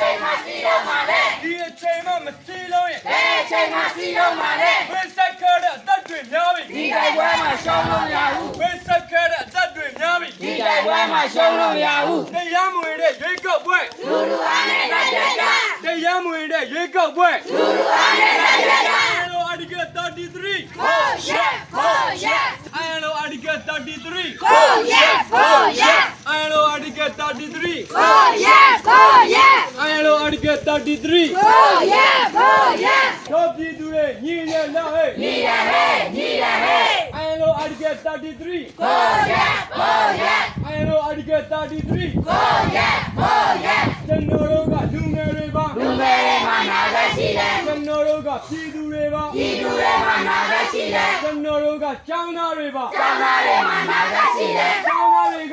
ချိန်မှစီတော့မှာလဲဒီအချိန်မှမစီလုံးရင်ဘယ်ချိန်မှစီတော့မှာလဲဝိဆက်ခဲတဲ့အသက်တွေများပြီဒီတိုက်ပွဲမှာရှုံးလို့မရဘူးဝိဆက်ခဲတဲ့အသက်တွေများပြီဒီတိုက်ပွဲမှာရှုံးလို့မရဘူးတရားမဝင်တဲ့ရွေးကောက်ပွဲလူလူအားနဲ့တိုက်ကြကြတရားမဝင်တဲ့ရွေးကောက်ပွဲလူလူအားနဲ့တိုက်ကြကြ ILO Article 33 Oh yes oh yes ILO Article 33 oh yes oh yes ILO Article 33 oh yes oh yes ILO Article 33 oh yes oh yes တို့ပြည်သူတွေညီရလားဟဲ့ညီရဟဲ့ညီရဟဲ့ ILO Article 33 oh yes oh yes ILO Article 33 oh yes oh yes ကျွန်တော်တို့ကလူငယ်တွေပါလူငယ်တွေမှာနာပဲရှိတယ်ကျွန်တော်တို့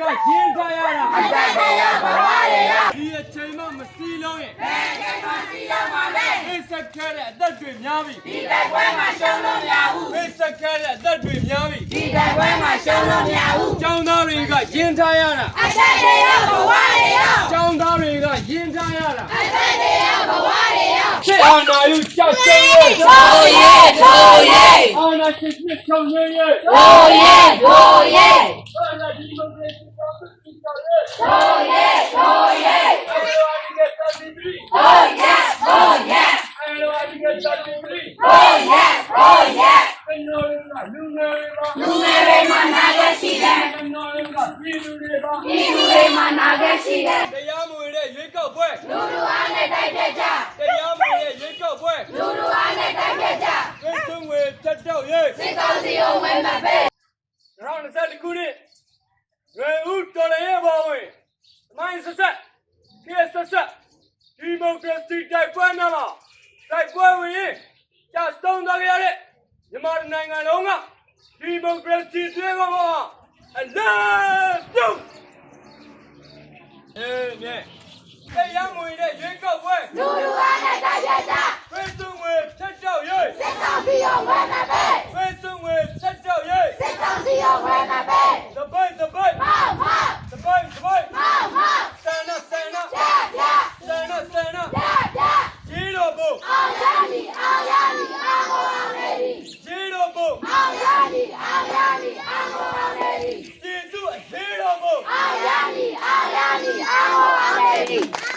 ကပြည်သူတွေပါပြည်သူတွေမှာနာပဲရှိတယ်ကျွန်တော်တို့ကကျောင်းသားတွေပါကျောင်းသားတွေမှာနာပဲရှိတယ်ကျောင်းသားတွေကကျင်းထားရတာအသက်တွေရဘဝတွေရဒီအချိန်မှမစီလုံးရင်ဘယ်ချိန်မှစီတော့မှာလဲအိတ်ဆက်ခဲတဲ့အသက်တွေများပြီဒီတိုက်ပွဲမှာရှုံးလို့မရဘူးအိတ်ဆက်ခဲတဲ့အသက်တွေများပြီဒီတိုက်ပွဲမှာရှုံးလို့မရဘူးကျောင်းသားတွေကကျင်းထားရတာအသက်တွေရဘဝတွေရကျောင်းသားတွေကကျင်းထားရတာအသက်တွေရဘဝတွေရစစ်အာဏာယူကြောက်ကြရဲ့ထိုးရဲထိုးရဲအာဏာရှင်စစ်ချုပ်ရဲ့ရဲ့ထိုးရဲထိုးရဲ အာဏာဒီမိုကရေစီတောင်းဆို ကြောက်ရဲ့ထိုးရဲထိုးရဲအာဏာဒီကတတိပရိထိုးရဲထိုးရဲအာဏာဒီကတတိပရိထိုးရဲထိုးရဲကျွန်တော်တို့ကလူငယ်တွေပါလူငယ်တွေမှာနာပဲရှိတယ်ကျွန်တော်တို့ကပြည်သူတွေပါပြည်သူတွေမှာနာပဲရှိတယ်တရားမဝင်တဲ့ရွေးကောက်ပွဲလူလူအားနဲ့တိုက်ပြကြတရားမဝင်တဲ့ရွေးကောက်ပွဲလူလူအားနဲ့တိုက်ပြကြဝင်းစုံဝေတက်တော့ရဲ့စစ်ကောင်စီကိုဝင်မပေး2020ခုနှစ်ရေဦးတော်လည်းရဲ့ဘောဝင် မိုင်းဆက်ဆက်ပြေဆက်ဆက်ဒီမိုကရေစီတိုက်ပွဲနာမှာတိုက်ပွဲဝင်ရင်ကြဆုံးသွားကြရတဲ့မြန်မာနိုင်ငံလုံးကဒီမိုကရေစီတွေကောင်ကအလားပြုတ်အေးမြဲတရားမဝင်တဲ့ရွေးကောက်ပွဲလူလူအားနဲ့တိုက်ပြကြဝင်းစုံဝေတက်တော့ရဲ့ စစ်ကောင်စီကိုဝင်မပေး ဝင်းစုံဝေတက်တော့ရဲ့ စစ်ကောင်စီကိုဝင်မပေး တပိတ်တပိတ် မောက်မောက် တပိတ်တပိတ် မောက်မောက် ဆန္ဒဆန္ဒ ပြပြ ဆန္ဒဆန္ဒ ပြပြ ကြီးတော်ဘုံ အောင်ရမည်အောင်ရမည်အောင်ကိုအောင်ရမည် ကြီးတော်ဘုံ အောင်ရမည်အောင်ရမည်အောင်ကိုအောင်ရမ ည်ပြ